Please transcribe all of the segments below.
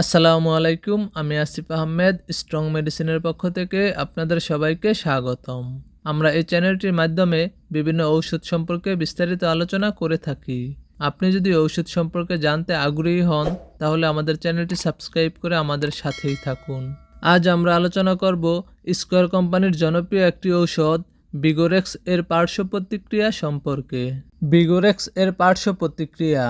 আসসালামু আলাইকুম, আমি আসিফ আহমেদ, স্ট্রং মেডিসিনের পক্ষ থেকে আপনাদের সবাইকে স্বাগতম। আমরা এই চ্যানেলটির মাধ্যমে বিভিন্ন ঔষধ সম্পর্কে বিস্তারিত আলোচনা করে থাকি। আপনি যদি ঔষধ সম্পর্কে জানতে আগ্রহী হন, তাহলে আমাদের চ্যানেলটি সাবস্ক্রাইব করে আমাদের সাথেই থাকুন। আজ আমরা আলোচনা করব স্কোয়ার কোম্পানির জনপ্রিয় একটি ঔষধ, বিগোরেক্স এর পার্শ্ব প্রতিক্রিয়া সম্পর্কে। বিগোরেক্স এর পার্শ্ব প্রতিক্রিয়া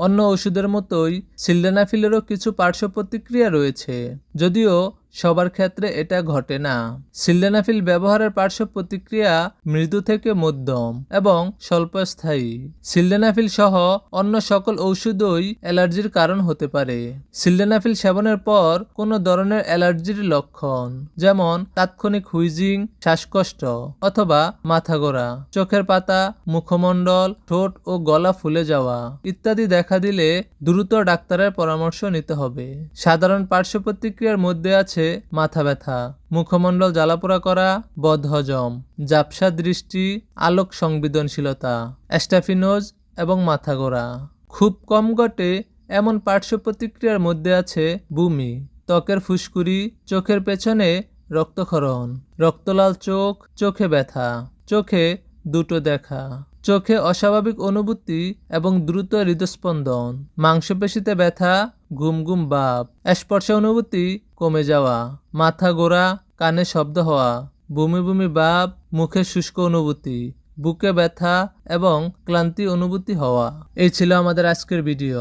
অন্য ওষুধের মতোই সিলডেনাফিলেরও কিছু পার্শ্ব প্রতিক্রিয়া রয়েছে যদিও সবার ক্ষেত্রে এটা ঘটে না। সিলডেনাফিল ব্যবহারের পার্শ্ব প্রতিক্রিয়া মৃদু থেকে মধ্যম এবং স্বল্পস্থায়ী। সিলডেনাফিল সহ অন্য সকল ঔষধই অ্যালার্জির কারণ হতে পারে। সিলডেনাফিল সেবনের পর কোনো ধরনের অ্যালার্জির লক্ষণ, যেমন তাৎক্ষণিক হুইজিং, শ্বাসকষ্ট অথবা মাথা গোড়া চোখের পাতা, মুখমণ্ডল, ঠোঁট ও গলা ফুলে যাওয়া ইত্যাদি দেখা দিলে দ্রুত ডাক্তারের পরামর্শ নিতে হবে। সাধারণ পার্শ্ব প্রতিক্রিয়ার মধ্যে আছে মাথা ব্যথা, মুখমণ্ডল জ্বালাপোড়া করা বদহজম জাপসা দৃষ্টি, আলোক সংবেদনশীলতা, অ্যাস্টাফিনোজ এবং মাথা গোড়া। খুব কম ঘটে এমন পার্শ্ব প্রতিক্রিয়ার মধ্যে আছে বমি, ত্বকের ফুসকুড়ি, চোখের পেছনে রক্তক্ষরণ, রক্তলাল চোখ, চোখে ব্যথা, চোখে দুটো দেখা, চোখে অস্বাভাবিক অনুভূতি এবং দ্রুত হৃদস্পন্দন, মাংসপেশিতে ব্যথা, ঘুম ঘুম বাপ স্পর্শ অনুভূতি কমে যাওয়া, মাথা গোড়া, কানে শব্দ হওয়া, বমি বমি ভাব, মুখে শুষ্ক অনুভূতি, বুকে ব্যথা এবং ক্লান্তি অনুভূতি হওয়া। এই ছিল আমাদের আজকের ভিডিও।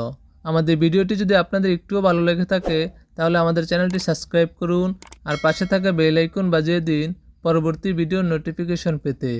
আমাদের ভিডিওটি যদি আপনাদের একটুও ভালো লেগে থাকে, তাহলে আমাদের চ্যানেলটি সাবস্ক্রাইব করুন আর পাশে থাকা বেল আইকন বাজিয়ে দিন পরবর্তী ভিডিওর নোটিফিকেশন পেতে।